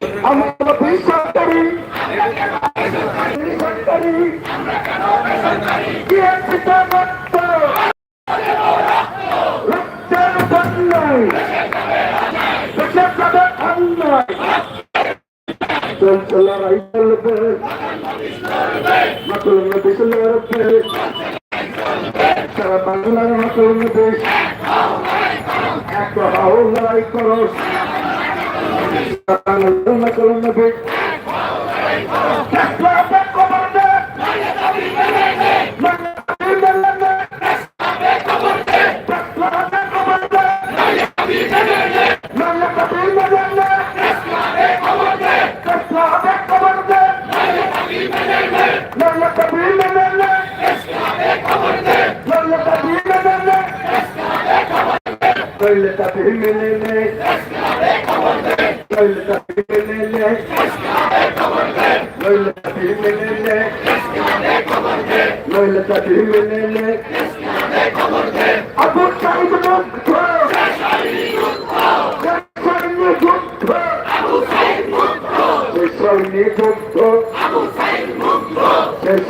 আমরা বেসরকারি বেসরকারি বিএনপিতে রক্ত রক্তের বন্যায় দেশে যাবে অন্যায় সারা বাংলার এক হাও লড়াই করো নকল দেশ Toilet up in the Toilet up in in the মুক্ত সৈন্য যুদ্ধ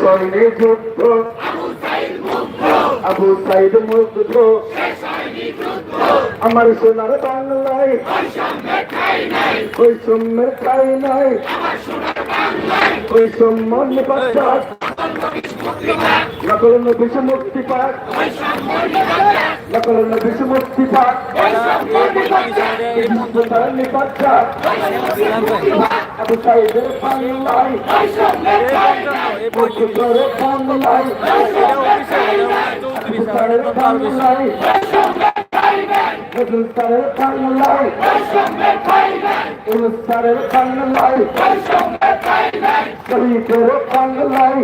সৈন্য যুদ্ধ আবু সাইদ মুক্ত আমার সোনার বাংলায় ওই সম্যের ঠাই নাই। সম্মান পাচার নকল নবিশ মুক্তি পাক। নকল নবিশ মুক্তি পাক। পাচার আবু সাইদের বাংলায় করে বাংলায় আবু সাইদের বাংলায় হিন্দুস্তানের বাংলায় হিন্দুস্তানের বাংলায় শহীদের বাংলায়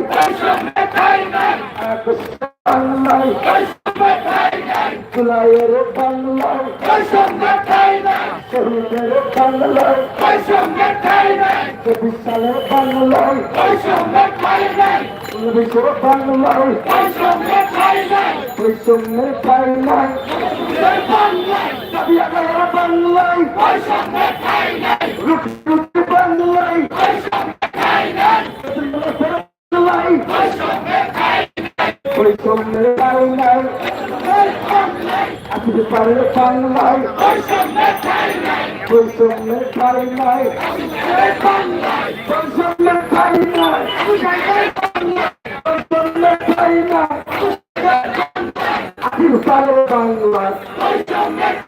বাংলায় জুলাইয়ের বাংলায় শহীদের বাংলায় চব্বিশ সালের বাংলায় উনিশশো বাংলায় বৈষম্যের ঠাই নাই দাবি আদায়ের বাংলায় রুটি রুটি বাংলায় বাংলায় বৈষম্যের ঠাই নাই আসতে পারে বাংলায় বৈষম্যের ঠাই নাই বৈষম্যের ঠাই নাই বৈষম্যের ঠাই নাই আসতে পারে বাংলায় আসতে পারে বাংলায় আসতে পারে বাংলায় পুরস্কারে বাংলায় চলছে লড়াই চলবো চলছে লড়াই চলবো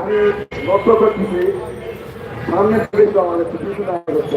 আমি লক্ষ্য করতেছি সামনে আমাদের কিছু না করছে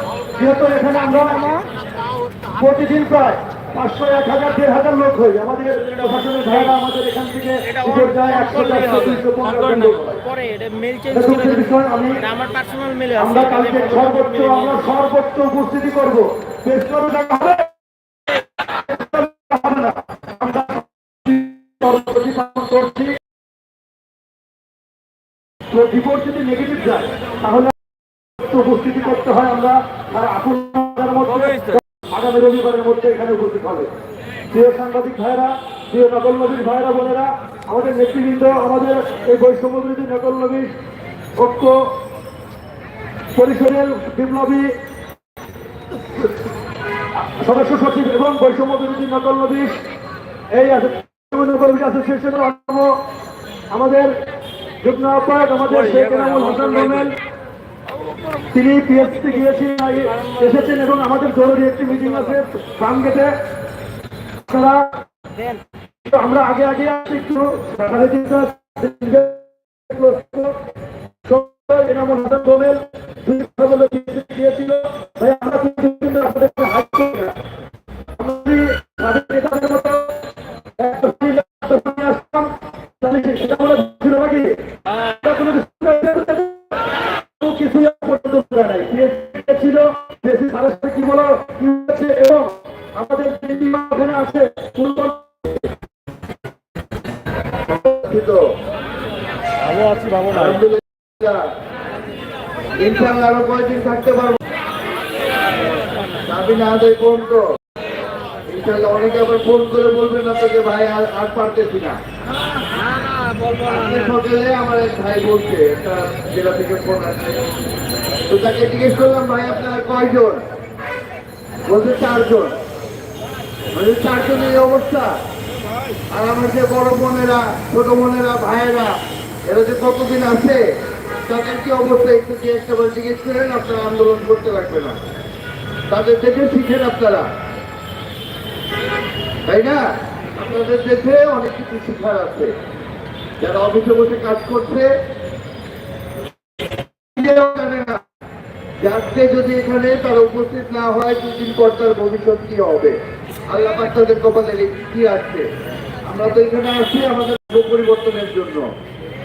যেহেতু এখানে আমরা প্রতিদিন প্রায় পাঁচশো এক হাজার দেড় হাজার লোক হই। আমাদের প্রশাসনের ভাইরা আমাদের এখান থেকে উপর যায় একশো চারশো দুইশো আমি এটা আমার কালকে সর্বোচ্চ আমরা সর্বোচ্চ উপস্থিতি করব। বেশ করে দেখা হবে। করছি তো রিপোর্ট যদি নেগেটিভ যায় তাহলে উপস্থিতি করতে হয় আমরা আর আপনার মধ্যে আগামী রবিবারের মধ্যে এখানে উপস্থিত হবে। প্রিয় সাংবাদিক ভাইরা প্রিয় নকল নবীর ভাইরা বোনেরা আমাদের নেতৃবৃন্দ আমাদের এই বৈষম্য বিরোধী নকল নবী ঐক্য পরিষদের বিপ্লবী সদস্য সচিব এবং বৈষম্য বিরোধী নকল নবী এই অ্যাসোসিয়েশনের অন্যতম আমাদের যুগ্ম আহ্বায়ক আমাদের শেখ এনামুল হাসান রোমেল তিনি পিএসসি গিয়েছেন এসেছেন এবং আমাদের জরুরি একটি মিটিং আছে ফার্ম গেটে আপনারা আমরা আগে আগে আসছি একটু। আমরা এবং আমাদের ওখানে আছে ভালো আছি ভালো না ইনশাল্লাহ আরও কয়েকদিন থাকতে পারব। চাবি না দেয় কোন তো। ইনশাল্লাহ অনেকে আবার ফোন করে বলবেন না তোকে ভাই আর আর পারতেছি না। সকালে আমার এক ভাই বলছে একটা জেলা থেকে ফোন আসছে। তো তাকে জিজ্ঞেস করলাম ভাই আপনারা কয়জন? বলছে চারজন। বলছে চারজনের এই অবস্থা। আর আমার যে বড় বোনেরা, ছোট বোনেরা, ভাইয়েরা, এরা যে কতদিন আছে, তাদের কি অবস্থা একটু যে একটা বার জিজ্ঞেস করেন আপনারা আন্দোলন করতে লাগবে না। তাদের দেখে শিখেন আপনারা। তাই না? আপনাদের দেখে অনেক কিছু শিখার আছে। যারা অফিসে বসে কাজ করছে আজকে যদি এখানে তারা উপস্থিত না হয়, দুদিন পর তার ভবিষ্যৎ কি হবে? আল্লাহ তাদের কপালে কি আছে। আমরা তো এখানে আছি আমাদের পরিবর্তনের জন্য।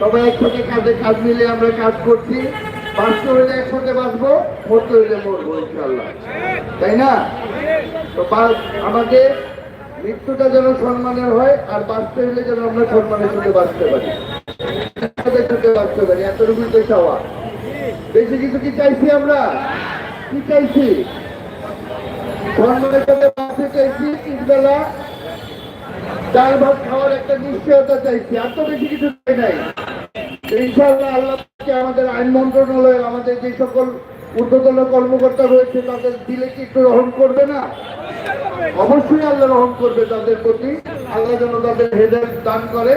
সবাই একসাথে কাজে কাজ মিলে আমরা কাজ করছি। বাঁচতে হইলে একসাথে বাঁচবো, মরতে হইলে মরবো ইনশাল্লাহ তাই না? তো আমাদের মৃত্যুটা যেন সম্মানের হয়, আর বাঁচতে হইলে যেন আমরা সম্মানের সাথে বাঁচতে পারি। বাঁচতে পারি, এতটুকুই তো চাওয়া। বেশি কিছু কি চাইছি আমরা? কি চাইছি? ভাত খাওয়ার একটা আমাদের আইন আমাদের যে সকল ঊর্ধ্বতন কর্মকর্তা রয়েছে, তাদের দিলে কি একটু রহম করবে না? অবশ্যই আল্লাহ রহম করবে তাদের প্রতি। আল্লাহ যেন তাদের হেদায়ত দান করে।